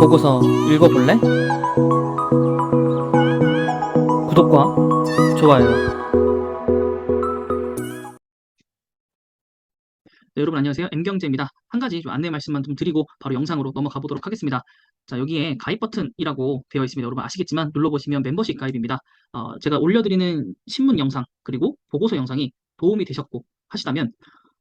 보고서 읽어볼래? 구독과 좋아요. 네, 여러분 안녕하세요. M경제입니다. 한 가지 좀 안내 말씀만 좀 드리고 바로 영상으로 넘어가 보도록 하겠습니다. 자, 여기에 가입 버튼이라고 되어 있습니다. 여러분 아시겠지만 눌러보시면 멤버십 가입입니다. 어, 제가 올려드리는 신문 영상 그리고 보고서 영상이 도움이 되셨고 하시다면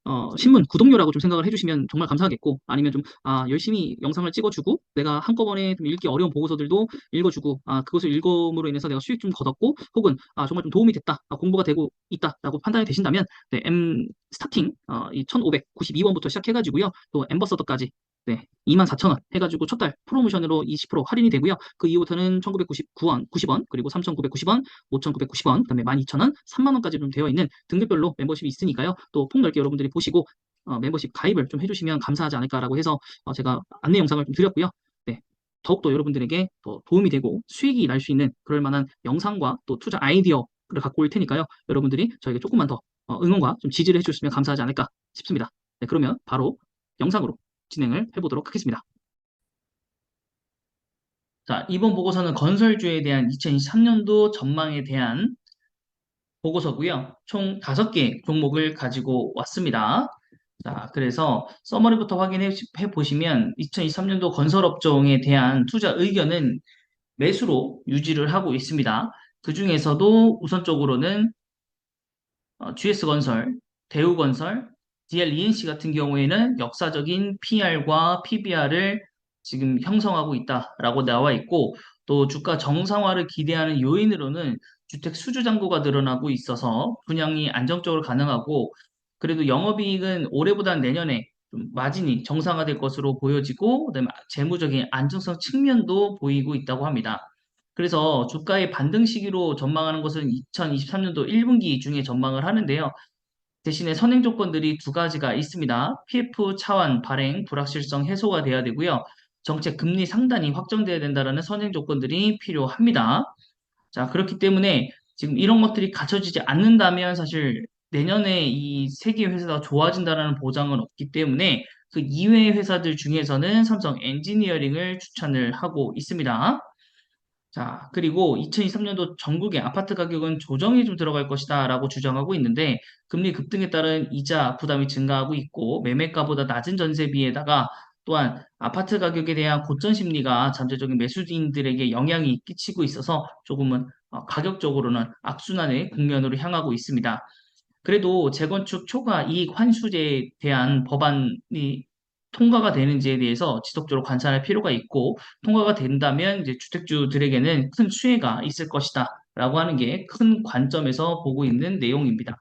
어, 신문 구독료라고 좀 생각을 해주시면 정말 감사하겠고 아니면 좀 아, 열심히 영상을 찍어주고 내가 한꺼번에 좀 읽기 어려운 보고서들도 읽어주고 아, 그것을 읽음으로 인해서 내가 수익 좀 거뒀고 혹은 아, 정말 좀 도움이 됐다 아, 공부가 되고 있다라고 판단이 되신다면 네, M 스타팅 어, 이 1592원부터 시작해가지고요. 또 엠버서더까지 네, 24,000원 해가지고 첫 달 프로모션으로 20% 할인이 되고요. 그 이후부터는 1,999원, 90원, 그리고 3,990원, 5,990원, 그다음에 12,000원, 3만원까지 좀 되어 있는 등급별로 멤버십이 있으니까요. 또 폭 넓게 여러분들이 보시고 어, 멤버십 가입을 좀 해주시면 감사하지 않을까라고 해서 어, 제가 안내 영상을 좀 드렸고요. 네, 더욱더 여러분들에게 더 도움이 되고 수익이 날 수 있는 그럴 만한 영상과 또 투자 아이디어를 갖고 올 테니까요. 여러분들이 저에게 조금만 더 어, 응원과 좀 지지를 해주시면 감사하지 않을까 싶습니다. 네, 그러면 바로 영상으로 진행을 해보도록 하겠습니다. 자, 이번 보고서는 건설주에 대한 2023년도 전망에 대한 보고서고요. 총 5개 종목을 가지고 왔습니다. 자, 그래서 서머리부터 확인해 보시면 2023년도 건설업종에 대한 투자 의견은 매수로 유지를 하고 있습니다. 그 중에서도 우선적으로는 어, GS건설, 대우건설, DL-ENC 같은 경우에는 역사적인 PR과 PBR을 지금 형성하고 있다라고 나와 있고 또 주가 정상화를 기대하는 요인으로는 주택 수주 잔고가 늘어나고 있어서 분양이 안정적으로 가능하고 그래도 영업이익은 올해보다는 내년에 좀 마진이 정상화될 것으로 보여지고 그다음에 재무적인 안정성 측면도 보이고 있다고 합니다. 그래서 주가의 반등 시기로 전망하는 것은 2023년도 1분기 중에 전망을 하는데요. 대신에 선행 조건들이 두 가지가 있습니다. PF 차환 발행 불확실성 해소가 돼야 되고요. 정책 금리 상단이 확정돼야 된다는 선행 조건들이 필요합니다. 자, 그렇기 때문에 지금 이런 것들이 갖춰지지 않는다면 사실 내년에 이 세계 회사가 좋아진다는 보장은 없기 때문에 그 이외의 회사들 중에서는 삼성 엔지니어링을 추천을 하고 있습니다. 자, 그리고 2023년도 전국의 아파트 가격은 조정이 좀 들어갈 것이다 라고 주장하고 있는데 금리 급등에 따른 이자 부담이 증가하고 있고 매매가보다 낮은 전세비에다가 또한 아파트 가격에 대한 고점 심리가 잠재적인 매수인들에게 영향이 끼치고 있어서 조금은 어, 가격적으로는 악순환의 국면으로 향하고 있습니다. 그래도 재건축 초과 이익 환수제에 대한 법안이 통과가 되는지에 대해서 지속적으로 관찰할 필요가 있고 통과가 된다면 이제 주택주들에게는 큰 수혜가 있을 것이다 라고 하는 게 큰 관점에서 보고 있는 내용입니다.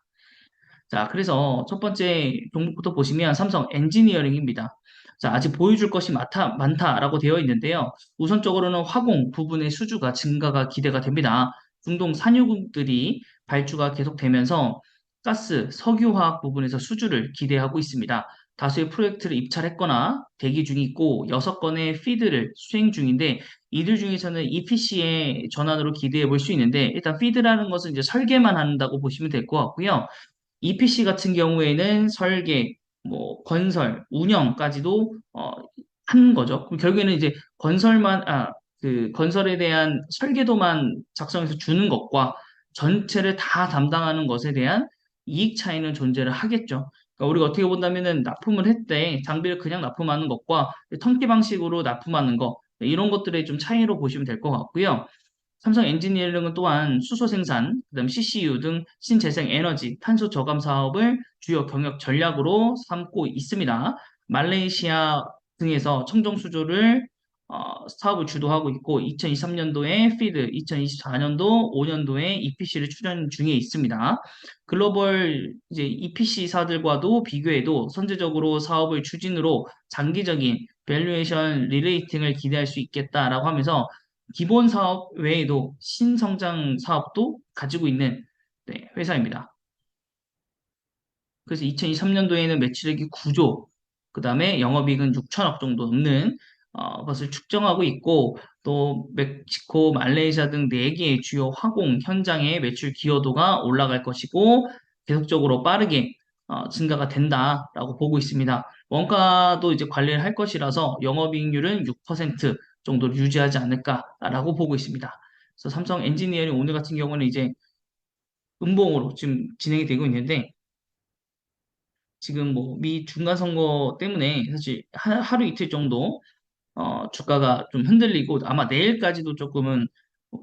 자, 그래서 첫 번째 종목부터 보시면 삼성 엔지니어링입니다. 자, 아직 보여줄 것이 많다, 많다라고 되어 있는데요. 우선적으로는 화공 부분의 수주가 증가가 기대가 됩니다. 중동 산유국들이 발주가 계속되면서 가스, 석유화학 부분에서 수주를 기대하고 있습니다. 다수의 프로젝트를 입찰했거나 대기 중에 있고 6건의 피드를 수행 중인데 이들 중에서는 EPC의 전환으로 기대해 볼 수 있는데 일단 피드라는 것은 이제 설계만 한다고 보시면 될 것 같고요. EPC 같은 경우에는 설계, 뭐 건설, 운영까지도 어, 한 거죠. 그럼 결국에는 이제 건설만 아, 그 건설에 대한 설계도만 작성해서 주는 것과 전체를 다 담당하는 것에 대한 이익 차이는 존재를 하겠죠. 그러니까 우리가 어떻게 본다면은 납품을 했대 장비를 그냥 납품하는 것과 턴키 방식으로 납품하는 거 이런 것들의 좀 차이로 보시면 될 것 같고요. 삼성 엔지니어링은 또한 수소 생산, 그다음 CCU 등 신재생 에너지, 탄소 저감 사업을 주요 경영 전략으로 삼고 있습니다. 말레이시아 등에서 청정 수조를 어, 사업을 주도하고 있고 2023년도에 피드, 2024년도 5년도에 EPC를 추진 중에 있습니다. 글로벌 이제 EPC사들과도 비교해도 선제적으로 사업을 추진으로 장기적인 밸류에이션 리레이팅을 기대할 수 있겠다라고 하면서 기본 사업 외에도 신성장 사업도 가지고 있는 네, 회사입니다. 그래서 2023년도에는 매출액이 9조, 그 다음에 영업이익은 6천억 정도 넘는 어, 것을 측정하고 있고 또 멕시코, 말레이시아 등 4개의 주요 화공 현장의 매출 기여도가 올라갈 것이고 계속적으로 빠르게 어, 증가가 된다라고 보고 있습니다. 원가도 이제 관리를 할 것이라서 영업이익률은 6% 정도를 유지하지 않을까라고 보고 있습니다. 그래서 삼성 엔지니어링 오늘 같은 경우는 이제 음봉으로 지금 진행이 되고 있는데 지금 뭐 미 중간 선거 때문에 사실 하, 하루 이틀 정도 어, 주가가 좀 흔들리고 아마 내일까지도 조금은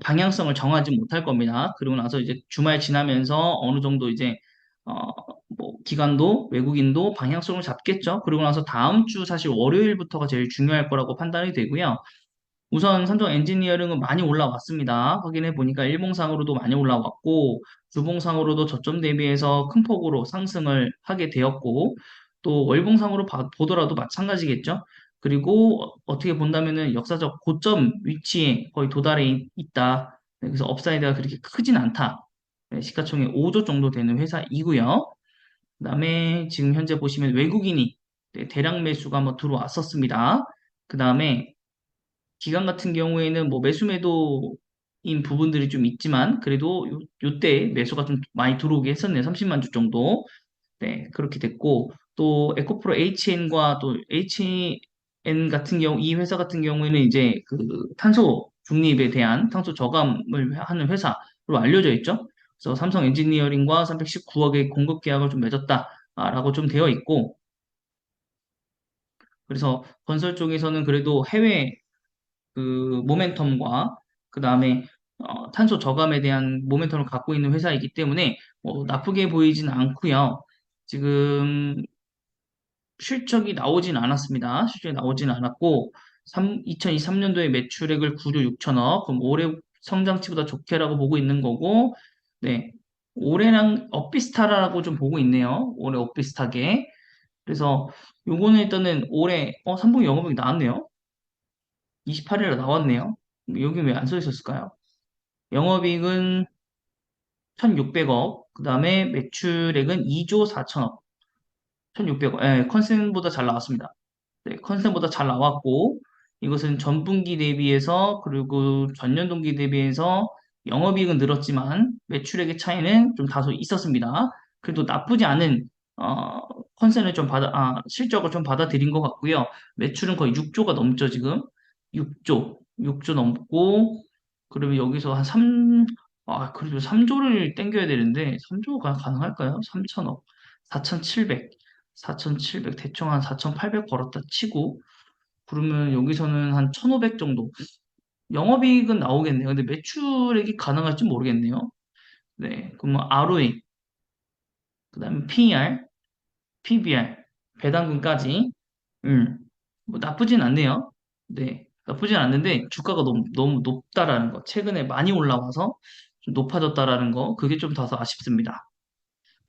방향성을 정하지 못할 겁니다. 그리고 나서 이제 주말 지나면서 어느 정도 이제 어, 뭐 기관도 외국인도 방향성을 잡겠죠. 그리고 나서 다음 주 사실 월요일부터가 제일 중요할 거라고 판단이 되고요. 우선 삼성 엔지니어링은 많이 올라왔습니다. 확인해 보니까 일봉상으로도 많이 올라왔고 주봉상으로도 저점 대비해서 큰 폭으로 상승을 하게 되었고 또 월봉상으로 봐- 보더라도 마찬가지겠죠. 그리고 어- 어떻게 본다면은 역사적 고점 위치에 거의 도달해 있- 있다. 그래서 업사이드가 그렇게 크진 않다. 네, 시가총액 5조 정도 되는 회사이고요. 그다음에 지금 현재 보시면 외국인이 네, 대량 매수가 한번 들어왔었습니다. 그 다음에 기관 같은 경우에는 뭐 매수 매도인 부분들이 좀 있지만 그래도 요, 요때 매수가 좀 많이 들어오게 했었네요. 30만 주 정도. 네, 그렇게 됐고 또 에코프로 HN과 또 HN 같은 경우 이 회사 같은 경우에는 이제 그 탄소 중립에 대한 탄소 저감을 하는 회사로 알려져 있죠. 그래서 삼성 엔지니어링과 319억의 공급 계약을 좀 맺었다라고 좀 되어 있고 그래서 건설 쪽에서는 그래도 해외 그 모멘텀과 그 다음에 어, 탄소 저감에 대한 모멘텀을 갖고 있는 회사이기 때문에 뭐 나쁘게 보이진 않고요. 지금 실적이 나오진 않았습니다. 실적이 나오진 않았고 3, 2023년도에 매출액을 9조 6천억 그럼 올해 성장치보다 좋게라고 보고 있는 거고 네 올해랑 엇비슷하라고 좀 보고 있네요. 올해 엇비슷하게 그래서 요거는 일단은 올해 어 3분기 영업이익 나왔네요. 28일에 나왔네요. 여기 왜 안 써 있었을까요? 영업이익은 1,600억, 그 다음에 매출액은 2조 4천억, 1,600억. 예, 컨센보다 잘 나왔습니다. 네, 컨센보다 잘 나왔고, 이것은 전분기 대비해서, 그리고 전년 동기 대비해서 영업이익은 늘었지만, 매출액의 차이는 좀 다소 있었습니다. 그래도 나쁘지 않은, 어, 컨센을 좀 받아, 아, 실적을 좀 받아들인 것 같고요. 매출은 거의 6조가 넘죠, 지금. 6조, 6조 넘고, 그러면 여기서 한 3, 아, 그래도 3조를 땡겨야 되는데, 3조가 가능할까요? 3천억, 4,700, 4,700, 대충 한 4,800 벌었다 치고, 그러면 여기서는 한 1,500 정도. 영업이익은 나오겠네요. 근데 매출액이 가능할지 모르겠네요. 네. 그러면 ROE, 그 다음에 PER, PBR, 배당금까지, 음, 뭐 나쁘진 않네요. 네. 나쁘진 않는데 주가가 너무, 너무 높다라는 거. 최근에 많이 올라와서 좀 높아졌다라는 거. 그게 좀 다소 아쉽습니다.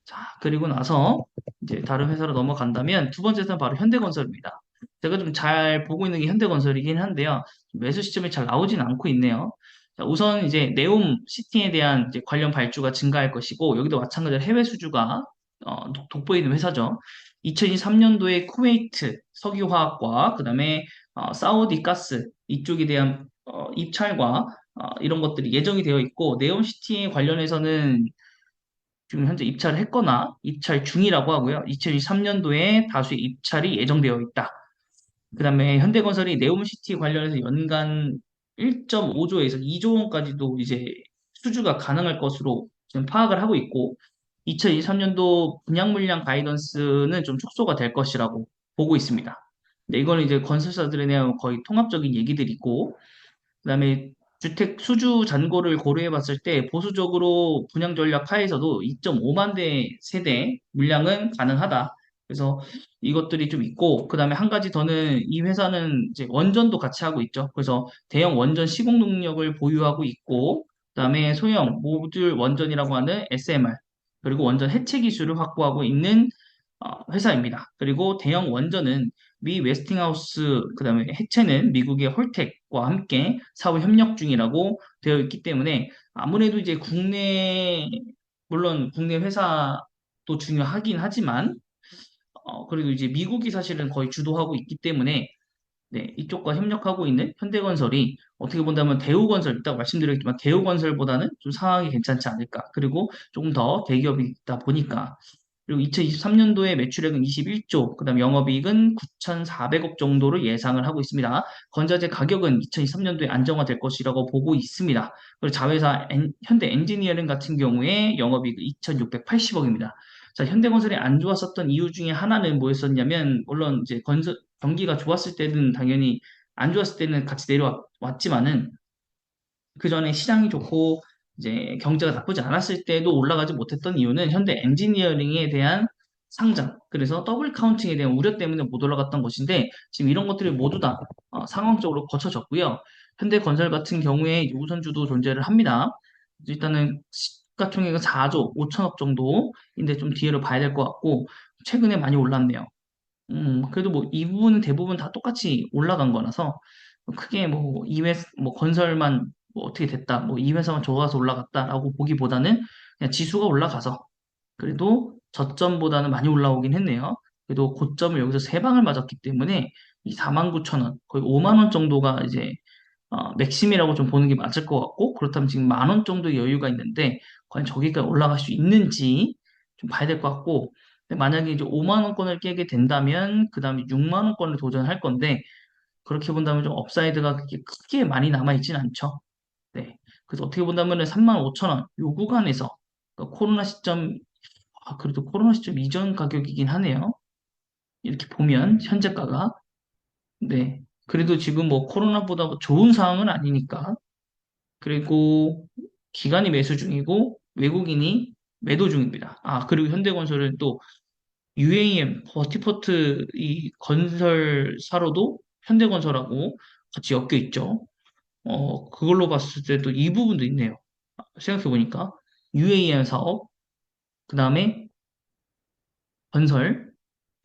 자, 그리고 나서 이제 다른 회사로 넘어간다면 두 번째 회사는 바로 현대건설입니다. 제가 좀 잘 보고 있는 게 현대건설이긴 한데요. 매수 시점이 잘 나오진 않고 있네요. 자, 우선 이제 네옴 시티에 대한 관련 발주가 증가할 것이고 여기도 마찬가지로 해외 수주가 어, 돋- 돋보이는 회사죠. 2023년도에 쿠웨이트 석유화학과 그다음에 어, 사우디 가스 이쪽에 대한 어, 입찰과 어, 이런 것들이 예정이 되어 있고 네옴시티 관련해서는 지금 현재 입찰을 했거나 입찰 중이라고 하고요. 2023년도에 다수의 입찰이 예정되어 있다. 그 다음에 현대건설이 네옴시티 관련해서 연간 1.5조에서 2조 원까지도 이제 수주가 가능할 것으로 지금 파악을 하고 있고 2023년도 분양 물량 가이던스는 좀 축소가 될 것이라고 보고 있습니다. 근데 이거는 이제 건설사들에 대한 거의 통합적인 얘기들이고 그다음에 주택 수주 잔고를 고려해 봤을 때 보수적으로 분양 전략 하에서도 2.5만 대 세대 물량은 가능하다. 그래서 이것들이 좀 있고 그다음에 한 가지 더는 이 회사는 이제 원전도 같이 하고 있죠. 그래서 대형 원전 시공 능력을 보유하고 있고 그다음에 소형 모듈 원전이라고 하는 SMR 그리고 원전 해체 기술을 확보하고 있는 어, 회사입니다. 그리고 대형 원전은 미 웨스팅하우스 그다음에 해체는 미국의 홀텍과 함께 사후 협력 중이라고 되어 있기 때문에 아무래도 이제 국내 물론 국내 회사도 중요하긴 하지만 어, 그리고 이제 미국이 사실은 거의 주도하고 있기 때문에 네, 이쪽과 협력하고 있는 현대건설이 어떻게 본다면 대우건설, 이따가 말씀드렸지만 대우건설보다는 좀 상황이 괜찮지 않을까. 그리고 조금 더 대기업이다 보니까 그리고 2023년도에 매출액은 21조, 그다음 영업이익은 9,400억 정도로 예상을 하고 있습니다. 건자재 가격은 2023년도에 안정화될 것이라고 보고 있습니다. 그리고 자회사 엔- 현대 엔지니어링 같은 경우에 영업이익 2,680억입니다. 자, 현대건설이 안 좋았었던 이유 중에 하나는 뭐였었냐면, 물론 이제 건설, 경기가 좋았을 때는 당연히 안 좋았을 때는 같이 내려왔지만은, 그 전에 시장이 좋고 이제 경제가 나쁘지 않았을 때도 올라가지 못했던 이유는 현대 엔지니어링에 대한 상장, 그래서 더블 카운팅에 대한 우려 때문에 못 올라갔던 것인데 지금 이런 것들이 모두 다 어, 상황적으로 거쳐졌고요. 현대건설 같은 경우에 우선주도 존재를 합니다. 일단은 시가총액은 4조 5천억 정도인데 좀 뒤를 봐야 될 것 같고 최근에 많이 올랐네요. 음, 그래도 뭐 이 부분은 대부분 다 똑같이 올라간 거라서 크게 뭐 이회 뭐 건설만 뭐 어떻게 됐다, 뭐 이 회사만 좋아서 올라갔다라고 보기보다는 그냥 지수가 올라가서 그래도 저점보다는 많이 올라오긴 했네요. 그래도 고점을 여기서 세 방을 맞았기 때문에 이 49,000원, 거의 5만 원 정도가 이제 어, 맥심이라고 좀 보는 게 맞을 것 같고 그렇다면 지금 만 원 정도 여유가 있는데 과연 저기까지 올라갈 수 있는지 좀 봐야 될 것 같고 만약에 이제 5만 원권을 깨게 된다면 그 다음에 6만 원권을 도전할 건데 그렇게 본다면 좀 업사이드가 그렇게 크게 많이 남아 있진 않죠. 네. 그래서 어떻게 본다면 3만 5천 원요 구간에서 그러니까 코로나 시점 아, 그래도 코로나 시점 이전 가격이긴 하네요. 이렇게 보면 현재가가 네. 그래도 지금 뭐 코로나보다 좋은 상황은 아니니까 그리고 기관이 매수 중이고 외국인이 매도 중입니다. 아, 그리고 현대건설은 또 UAM, 버티포트 이 건설사로도 현대건설하고 같이 엮여 있죠. 어, 그걸로 봤을 때도 이 부분도 있네요. 생각해보니까 UAM 사업, 그 다음에 건설,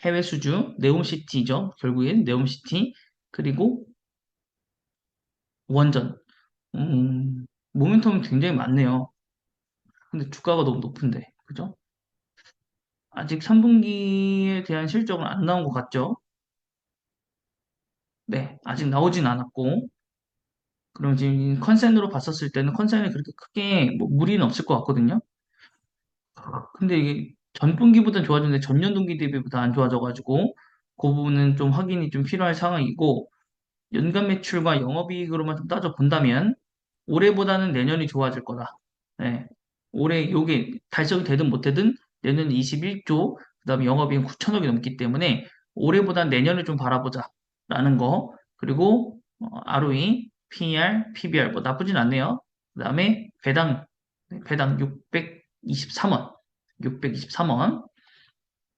해외 수주, 네옴시티죠. 결국엔 네옴시티, 그리고 원전. 음, 모멘텀이 굉장히 많네요. 근데 주가가 너무 높은데, 그죠? 아직 3분기에 대한 실적은 안 나온 것 같죠? 네, 아직 나오진 않았고, 그럼 지금 컨센으로 봤었을 때는 컨센이 그렇게 크게 뭐 무리는 없을 것 같거든요. 근데 이게 전 분기보다 좋아졌는데 전년 동기 대비보다 안 좋아져가지고, 그 부분은 좀 확인이 좀 필요할 상황이고, 연간 매출과 영업이익으로만 좀 따져 본다면, 올해보다는 내년이 좋아질 거다. 네. 올해 요게 달성이 되든 못되든 내년 21조, 그 다음에 영업이익 9천억이 넘기 때문에 올해보다 내년을 좀 바라보자라는 거. 그리고 어, ROE, PER, PBR 뭐 나쁘진 않네요. 그 다음에 배당, 네, 배당 623원, 623원.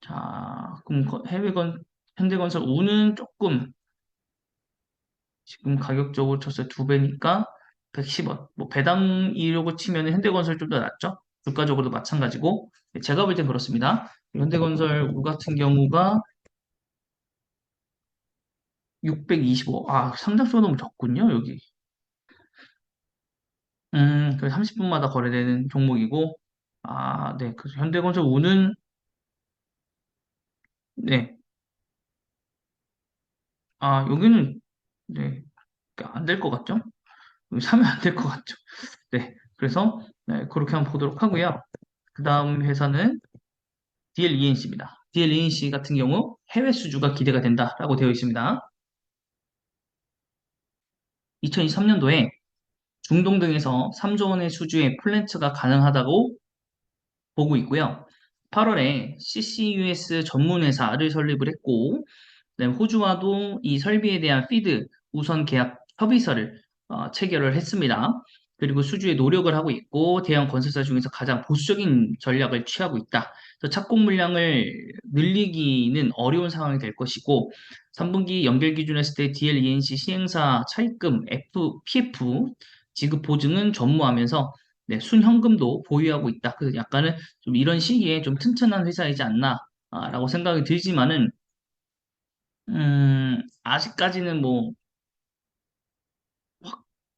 자, 그럼 거- 해외건 현대건설 우는 조금 지금 가격적으로 때두 배니까 110원. 뭐 배당이라고 치면 현대건설 좀 더 낫죠? 주가적으로도 마찬가지고 네, 제가 볼 땐 그렇습니다. 현대건설 우 같은 경우가 625. 아, 상장수가 너무 적군요, 여기. 음, 그 30분마다 거래되는 종목이고, 아, 네. 그 현대건설 우는, 네. 아, 여기는, 네. 안 될 것 같죠? 여기 사면 안 될 것 같죠? 네. 그래서, 네, 그렇게 한번 보도록 하고요. 그 다음 회사는 DLENC입니다. DLENC 같은 경우 해외 수주가 기대가 된다라고 되어 있습니다. 2023년도에 중동 등에서 3조 원의 수주의 플랜트가 가능하다고 보고 있고요. 8월에 CCUS 전문 회사를 설립을 했고, 호주와도 이 설비에 대한 피드 우선 계약 협의서를 어, 체결을 했습니다. 그리고 수주에 노력을 하고 있고 대형 건설사 중에서 가장 보수적인 전략을 취하고 있다. 그래서 착공 물량을 늘리기는 어려운 상황이 될 것이고 3분기 연결 기준 했을 때 DLENC 시행사 차입금 F, PF 지급 보증은 전무하면서 네, 순현금도 보유하고 있다. 그래서 약간은 좀 이런 시기에 좀 튼튼한 회사이지 않나라고 생각이 들지만은 음, 아직까지는 뭐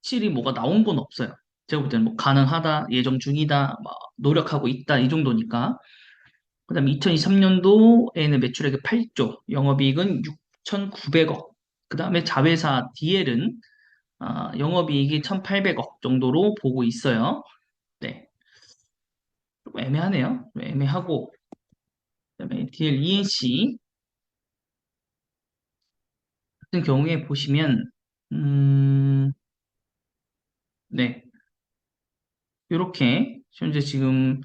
확실히 뭐가 나온 건 없어요. 제가 볼 때는 뭐 가능하다, 예정 중이다, 뭐 노력하고 있다 이 정도니까. 그다음에 2023년도에는 매출액이 8조, 영업이익은 6,900억. 그다음에 자회사 DL은 아, 영업이익이 1,800억 정도로 보고 있어요. 네, 좀 애매하네요. 좀 애매하고 그다음에 DL ENC 같은 경우에 보시면 음, 네, 이렇게 현재 지금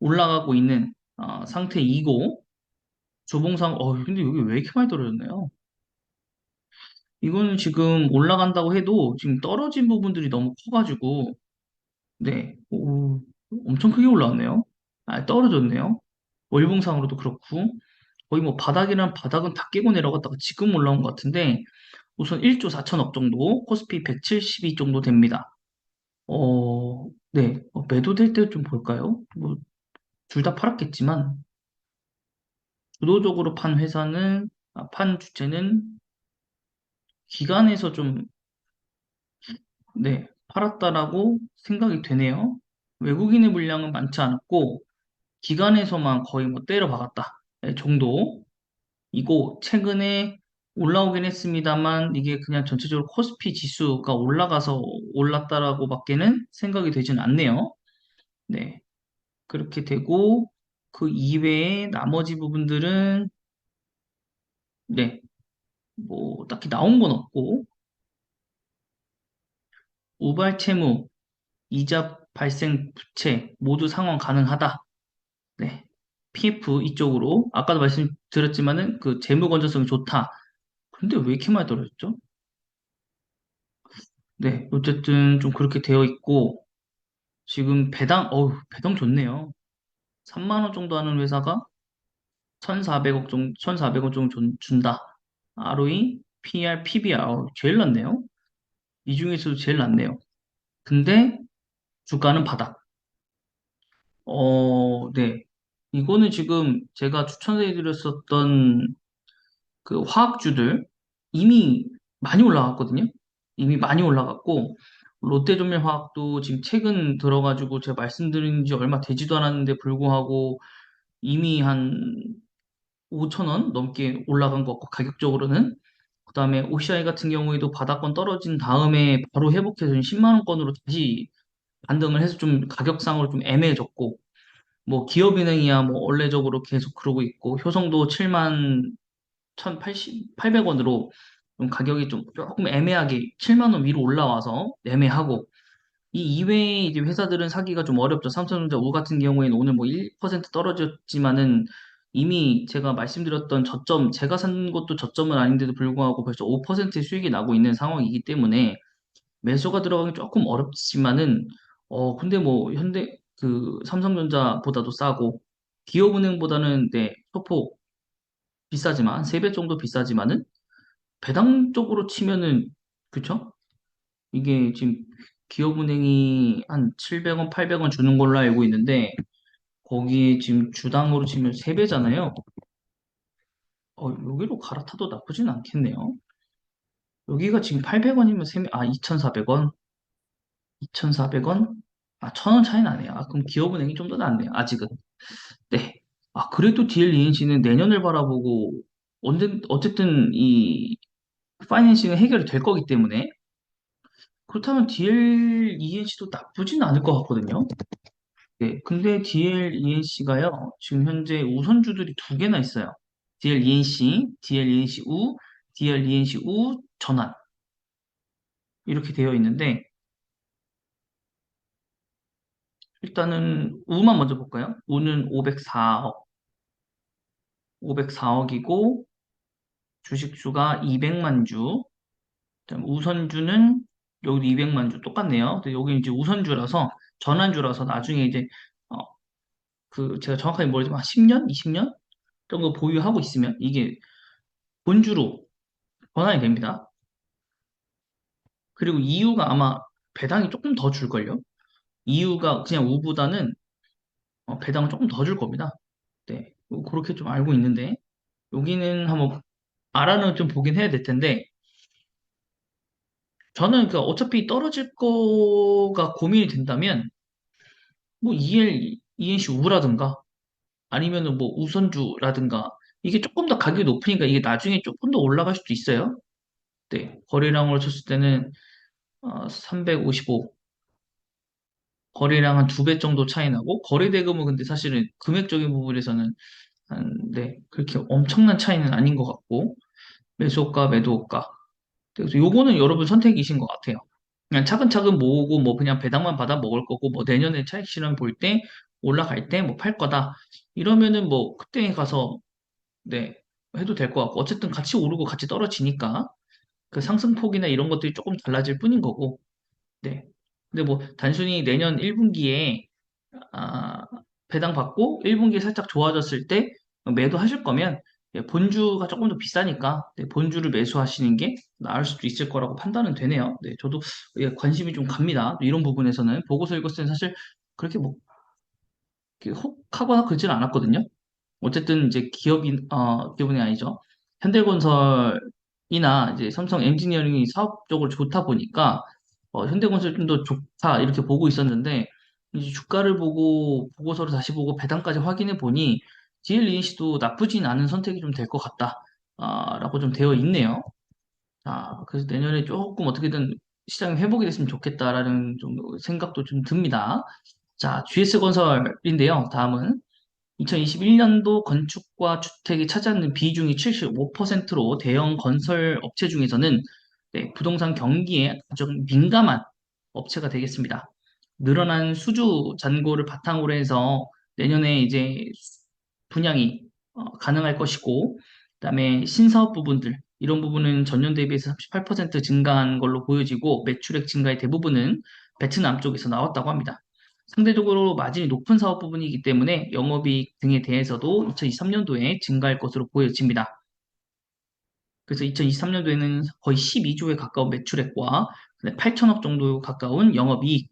올라가고 있는 어, 상태이고 주봉상 어 근데 여기 왜 이렇게 많이 떨어졌나요? 이거는 지금 올라간다고 해도 지금 떨어진 부분들이 너무 커가지고 네, 오, 엄청 크게 올라왔네요. 아, 떨어졌네요. 월봉상으로도 그렇고 거의 뭐 바닥이란 바닥은 다 깨고 내려갔다가 지금 올라온 것 같은데 우선 1조 4천억 정도, 코스피 172 정도 됩니다. 어, 네, 어, 매도될 때 좀 볼까요? 뭐, 둘 다 팔았겠지만, 주도적으로 판 회사는, 아, 판 주체는 기관에서 좀, 네, 팔았다라고 생각이 되네요. 외국인의 물량은 많지 않았고, 기관에서만 거의 뭐 때려 박았다. 네, 정도. 이고, 최근에 올라오긴 했습니다만, 이게 그냥 전체적으로 코스피 지수가 올라가서 올랐다라고 밖에는 생각이 되진 않네요. 네. 그렇게 되고 그 이외에 나머지 부분들은 네, 뭐 딱히 나온 건 없고 우발 채무, 이자 발생 부채 모두 상환 가능하다. 네. PF 이쪽으로 아까도 말씀드렸지만은 그 재무 건전성이 좋다. 근데 왜 이렇게 많이 떨어졌죠? 네, 어쨌든 좀 그렇게 되어 있고 지금 배당 어우, 배당 좋네요. 3만 원 정도 하는 회사가 1,400억 정도, 1,400원 정도 준- 준다. ROE, PR, PBR 어, 제일 낮네요. 이 중에서도 제일 낮네요. 근데 주가는 바닥. 어, 네. 이거는 지금 제가 추천해드렸었던 그 화학주들 이미 많이 올라갔거든요. 이미 많이 올라갔고, 롯데조밀화학도 지금 최근 들어가지고 제가 말씀드린 지 얼마 되지도 않았는데 불구하고 이미 한 5천 원 넘게 올라간 것 같고, 가격적으로는. 그 다음에 OCI 같은 경우에도 바닥권 떨어진 다음에 바로 회복해서 10만 원권으로 다시 반등을 해서 좀 가격상으로 좀 애매해졌고, 뭐 기업은행이야 뭐 원래적으로 계속 그러고 있고, 효성도 7만 1,080, 800원으로 좀 가격이 좀 조금 애매하게 7만 원 위로 올라와서 애매하고, 이 이외에 이제 회사들은 사기가 좀 어렵죠. 삼성전자 우 같은 경우에는 오늘 뭐 1% 떨어졌지만은 이미 제가 말씀드렸던 저점, 제가 산 것도 저점은 아닌데도 불구하고 벌써 5%의 수익이 나고 있는 상황이기 때문에 매수가 들어가기 조금 어렵지만은 어 근데 뭐 현대 그 삼성전자보다도 싸고 기업은행보다는 네 소폭 비싸지만 3배 정도 비싸지만은 배당 쪽으로 치면은 그쵸? 이게 지금 기업은행이 한 700원, 800원 주는 걸로 알고 있는데 거기 지금 주당으로 치면 3배잖아요. 어, 여기로 갈아타도 나쁘진 않겠네요. 여기가 지금 800원이면 3배, 아, 2,400원? 2,400원? 아, 1,000원 차이 나네요. 아, 그럼 기업은행이 좀 더 낫네요. 아직은. 네. 아, 그래도 DLENC는 내년을 바라보고 언제, 어쨌든 이 파이낸싱은 해결이 될 거기 때문에 그렇다면 DLENC도 나쁘진 않을 것 같거든요. 네. 근데 DLENC가요, 지금 현재 우선주들이 두 개나 있어요. DLENC, DLENC 우, DLENC 우 전환. 이렇게 되어 있는데, 일단은 우만 먼저 볼까요? 우는 504억. 504억이고, 주식수가 200만 주. 우선주는 여기도 200만 주 똑같네요. 근데 여기 이제 우선주라서 전환주라서 나중에 이제 어, 그 제가 정확하게 모르지만 10년, 20년 정도 보유하고 있으면 이게 본주로 전환이 됩니다. 그리고 이유가 아마 배당이 조금 더 줄걸요. 이유가 그냥 우보다는 어, 배당을 조금 더 줄 겁니다. 네, 뭐 그렇게 좀 알고 있는데 여기는 한번 알아는 좀 보긴 해야 될 텐데 저는 그 어차피 떨어질 거가 고민이 된다면 뭐 EL, ENC 우라든가 아니면은 뭐 우선주라든가 이게 조금 더 가격이 높으니까 이게 나중에 조금 더 올라갈 수도 있어요. 네, 거래량으로 쳤을 때는 어, 355 거래량 한 두 배 정도 차이 나고 거래 대금은 근데 사실은 금액적인 부분에서는 한, 네, 그렇게 엄청난 차이는 아닌 것 같고, 매수호가, 매도호가. 그래서 요거는 여러분 선택이신 것 같아요. 그냥 차근차근 모으고, 뭐 그냥 배당만 받아 먹을 거고, 뭐 내년에 차익 실현 볼 때, 올라갈 때 뭐 팔 거다. 이러면은 뭐 그때 가서, 네, 해도 될 것 같고, 어쨌든 같이 오르고 같이 떨어지니까, 그 상승폭이나 이런 것들이 조금 달라질 뿐인 거고, 네. 근데 뭐 단순히 내년 1분기에 아, 배당 받고 1분기에 살짝 좋아졌을 때 매도하실 거면 예, 본주가 조금 더 비싸니까 네, 본주를 매수하시는 게 나을 수도 있을 거라고 판단은 되네요. 네, 저도 예, 관심이 좀 갑니다. 이런 부분에서는 보고서 읽었을 때는 사실 그렇게 뭐 혹하거나 그러지는 않았거든요. 어쨌든 이제 기업인 어 기업이 아니죠. 현대건설이나 이제 삼성 엔지니어링이 사업적으로 좋다 보니까 어, 현대건설 좀 더 좋다 이렇게 보고 있었는데 이제 주가를 보고 보고서를 다시 보고 배당까지 확인해 보니 이니시도 나쁘진 않은 선택이 좀 될 것 같다. 아, 라고 좀 되어 있네요. 자, 그래서 내년에 조금 어떻게든 시장이 회복이 됐으면 좋겠다라는 좀 생각도 좀 듭니다. 자, GS건설인데요. 다음은 2021년도 건축과 주택이 차지하는 비중이 75%로 대형 건설 업체 중에서는 네, 부동산 경기에 가장 민감한 업체가 되겠습니다. 늘어난 수주 잔고를 바탕으로 해서 내년에 이제 분양이 어, 가능할 것이고, 그다음에 신사업 부분들 이런 부분은 전년 대비해서 38% 증가한 걸로 보여지고 매출액 증가의 대부분은 베트남 쪽에서 나왔다고 합니다. 상대적으로 마진이 높은 사업 부분이기 때문에 영업이익 등에 대해서도 2023년도에 증가할 것으로 보여집니다. 그래서 2023년도에는 거의 12조에 가까운 매출액과 8천억 정도 가까운 영업이익이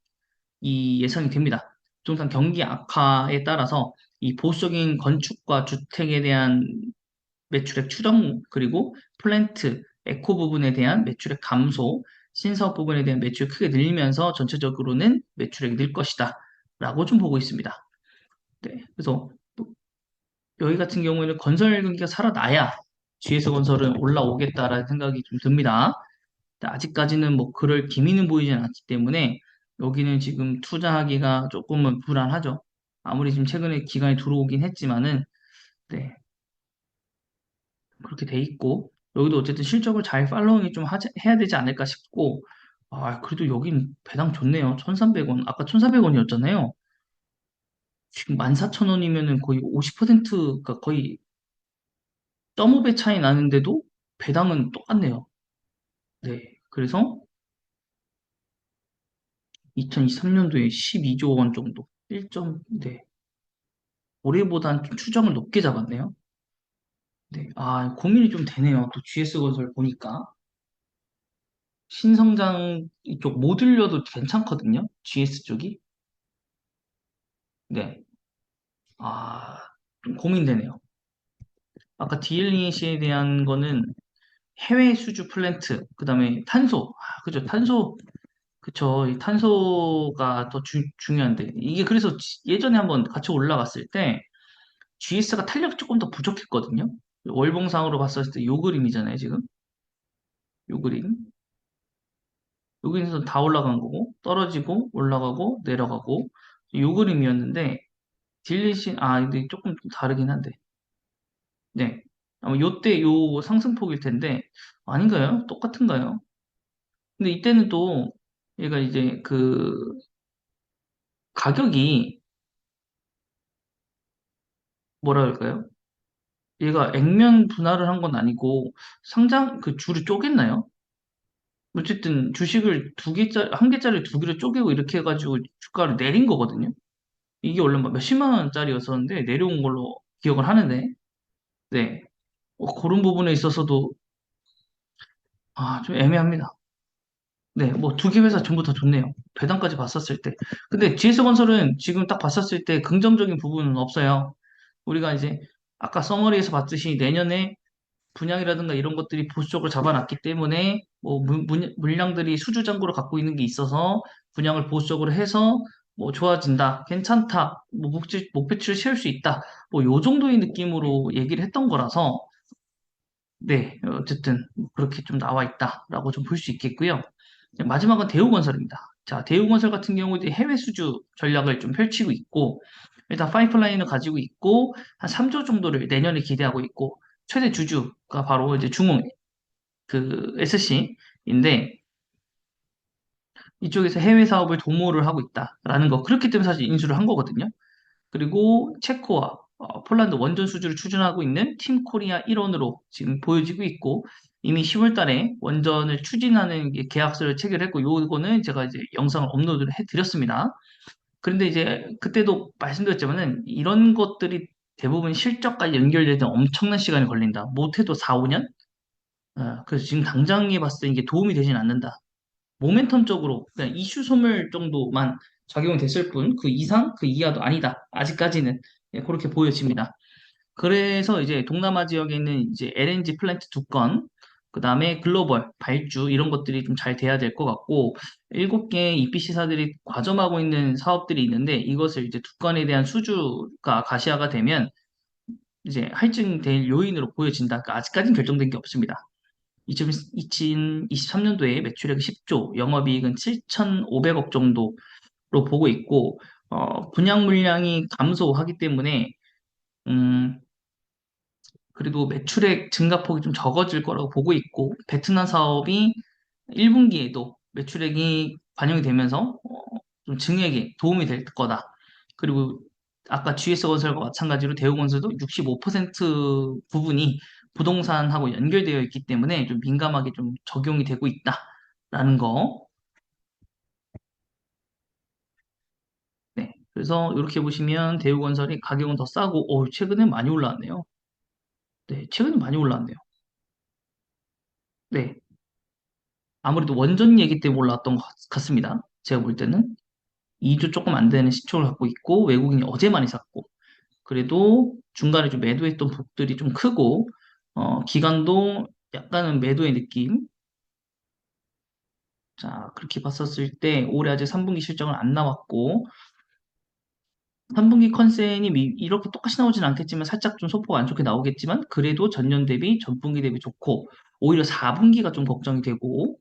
예상이 됩니다. 부동산 경기 악화에 따라서 이 보수적인 건축과 주택에 대한 매출액 추정 그리고 플랜트, 에코 부분에 대한 매출액 감소, 신사업 부분에 대한 매출이 크게 늘리면서 전체적으로는 매출액이 늘 것이다. 라고 좀 보고 있습니다. 네. 그래서 여기 같은 경우에는 건설 경기가 살아나야 GS 건설은 올라오겠다라는 생각이 좀 듭니다. 아직까지는 뭐 그럴 기미는 보이지는 않기 때문에 여기는 지금 투자하기가 조금은 불안하죠. 아무리 지금 최근에 기간이 들어오긴 했지만은 네. 그렇게 돼 있고 여기도 어쨌든 실적을 잘 팔로잉이 좀 하자- 해야 되지 않을까 싶고 아 그래도 여긴 배당 좋네요. 1,300원 아까 1,400원이었잖아요. 지금 14,000원이면은 거의 50%가 거의 0.5배 차이 나는데도 배당은 똑같네요. 네. 그래서 2023년도에 12조 원 정도. 1점, 네. 올해보단 좀 추정을 높게 잡았네요. 네. 아, 고민이 좀 되네요. 또 GS건설 보니까. 신성장 이쪽 못 들려도 괜찮거든요. GS 쪽이. 네. 아, 좀 고민되네요. 아까 디엘리시에 대한 거는 해외 수주 플랜트, 그 다음에 탄소. 아, 그죠. 탄소 그쵸. 이 탄소가 더 주- 중요한데. 이게 그래서 지- 예전에 한번 같이 올라갔을 때 GS가 탄력이 조금 더 부족했거든요. 월봉상으로 봤을 때 요 그림이잖아요, 지금. 요 그림. 여기서 다 올라간 거고, 떨어지고, 올라가고, 내려가고, 요 그림이었는데, 딜리신, 아, 근데 조금 좀 다르긴 한데. 네. 아마 요때 요 상승폭일 텐데, 아닌가요? 똑같은가요? 근데 이때는 또, 얘가 이제 그, 가격이, 뭐라 그럴까요? 얘가 액면 분할을 한 건 아니고 상장 그 줄을 쪼갰나요? 어쨌든 주식을 두 개짜리 한 개짜리 두 개를 쪼개고 이렇게 해가지고 주가를 내린 거거든요. 이게 원래 막 몇십만 원짜리였었는데 내려온 걸로 기억을 하는데 네 어, 그런 부분에 있어서도 아 좀 애매합니다. 네, 뭐 두 개 회사 전부 다 좋네요. 배당까지 봤었을 때. 근데 GS건설은 지금 딱 봤었을 때 긍정적인 부분은 없어요. 우리가 이제 아까 서머리에서 봤듯이 내년에 분양이라든가 이런 것들이 보수적으로 잡아놨기 때문에 뭐 물- 물- 물량들이 수주 잔고를 갖고 있는 게 있어서 분양을 보수적으로 해서 뭐 좋아진다, 괜찮다, 뭐 목표, 목표치를 채울 수 있다, 뭐 요 정도의 느낌으로 얘기를 했던 거라서 네, 어쨌든 그렇게 좀 나와 있다라고 좀 볼 수 있겠고요. 마지막은 대우건설입니다. 자, 대우건설 같은 경우 이제 해외 수주 전략을 좀 펼치고 있고 일단 파이프라인을 가지고 있고 한 3조 정도를 내년에 기대하고 있고 최대 주주가 바로 이제 중흥 그 SC인데 이쪽에서 해외 사업을 도모를 하고 있다라는 거 그렇기 때문에 사실 인수를 한 거거든요. 그리고 체코와 어, 폴란드 원전 수주를 추진하고 있는 팀 코리아 일원으로 지금 보여지고 있고 이미 10월 달에 원전을 추진하는 게 계약서를 체결했고 요거는 제가 이제 영상을 업로드를 해 드렸습니다. 그런데 이제 그때도 말씀드렸지만은 이런 것들이 대부분 실적과 연결되는 엄청난 시간이 걸린다. 못해도 4, 5년? 어, 그래서 지금 당장에 봤을 때 이게 도움이 되진 않는다. 모멘텀적으로 그냥 이슈 소멸 정도만 작용이 됐을 뿐 그 이상 그 이하도 아니다. 아직까지는 예, 그렇게 보여집니다. 그래서 이제 동남아 지역에 있는 이제 LNG 플랜트 두 건, 그 다음에 글로벌 발주 이런 것들이 좀 잘 돼야 될 것 같고 일곱 개 EPC사들이 과점하고 있는 사업들이 있는데 이것을 이제 두 건에 대한 수주가 가시화가 되면 이제 할증될 요인으로 보여진다. 그러니까 아직까지는 결정된 게 없습니다. 2023년도에 매출액 10조, 영업이익은 7,500억 정도로 보고 있고, 어, 분양 물량이 감소하기 때문에, 음, 그래도 매출액 증가폭이 좀 적어질 거라고 보고 있고, 베트남 사업이 1분기에도 매출액이 반영이 되면서, 어, 좀 증액에 도움이 될 거다. 그리고 아까 GS건설과 마찬가지로 대우건설도 65% 부분이 부동산하고 연결되어 있기 때문에 좀 민감하게 좀 적용이 되고 있다라는 거. 네. 그래서 이렇게 보시면 대우건설이 가격은 더 싸고, 어, 최근에 많이 올라왔네요. 네, 최근에 많이 올라왔네요. 네. 아무래도 원전 얘기 때문에 올라왔던 것 같- 같습니다. 제가 볼 때는 2주 조금 안 되는 시총을 갖고 있고, 외국인이 어제 많이 샀고, 그래도 중간에 좀 매도했던 폭들이 좀 크고, 어, 기간도 약간은 매도의 느낌. 자, 그렇게 봤었을 때 올해 아직 3분기 실적은 안 나왔고, 3분기 컨센이 미- 이렇게 똑같이 나오진 않겠지만 살짝 좀 소폭 안 좋게 나오겠지만 그래도 전년 대비 전분기 대비 좋고 오히려 4분기가 좀 걱정이 되고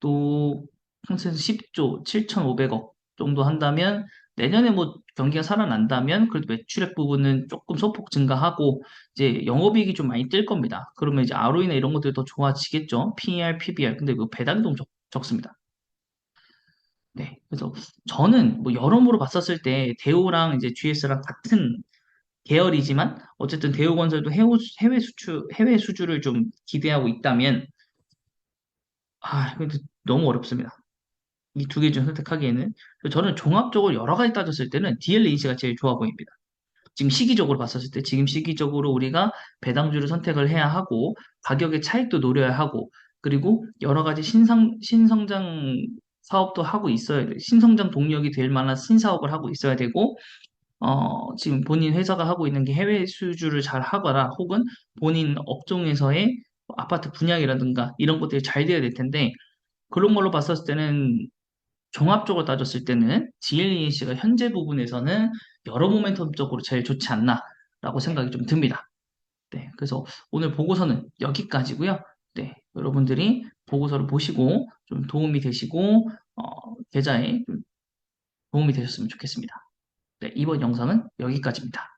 또 컨센 10조 7,500억 정도 한다면 내년에 뭐 경기가 살아난다면 그래도 매출액 부분은 조금 소폭 증가하고 이제 영업이익이 좀 많이 뜰 겁니다. 그러면 이제 ROE나 이런 것들이 더 좋아지겠죠. PER, PBR. 근데 그 배당이 너무 적, 적습니다. 네. 그래서 저는 뭐 여러모로 봤었을 때 대우랑 이제 GS랑 같은 계열이지만 어쨌든 대우건설도 해우- 해외 수출 해외 수주를 좀 기대하고 있다면 아, 근데 너무 어렵습니다. 이 두 개 중 선택하기에는 저는 종합적으로 여러 가지 따졌을 때는 DLAC가 제일 좋아 보입니다. 지금 시기적으로 봤었을 때 지금 시기적으로 우리가 배당주를 선택을 해야 하고 가격의 차익도 노려야 하고 그리고 여러 가지 신성 신성장 사업도 하고 있어야 돼. 신성장 동력이 될 만한 신사업을 하고 있어야 되고 어, 지금 본인 회사가 하고 있는 게 해외 수주를 잘 하거나 혹은 본인 업종에서의 아파트 분양이라든가 이런 것들이 잘 돼야 될 텐데 그런 걸로 봤었을 때는 종합적으로 따졌을 때는 GLEC가 현재 부분에서는 여러 모멘텀적으로 제일 좋지 않나라고 생각이 좀 듭니다. 네, 그래서 오늘 보고서는 여기까지고요. 네, 여러분들이 보고서를 보시고 좀 도움이 되시고 어, 계좌에 좀 도움이 되셨으면 좋겠습니다. 네, 이번 영상은 여기까지입니다.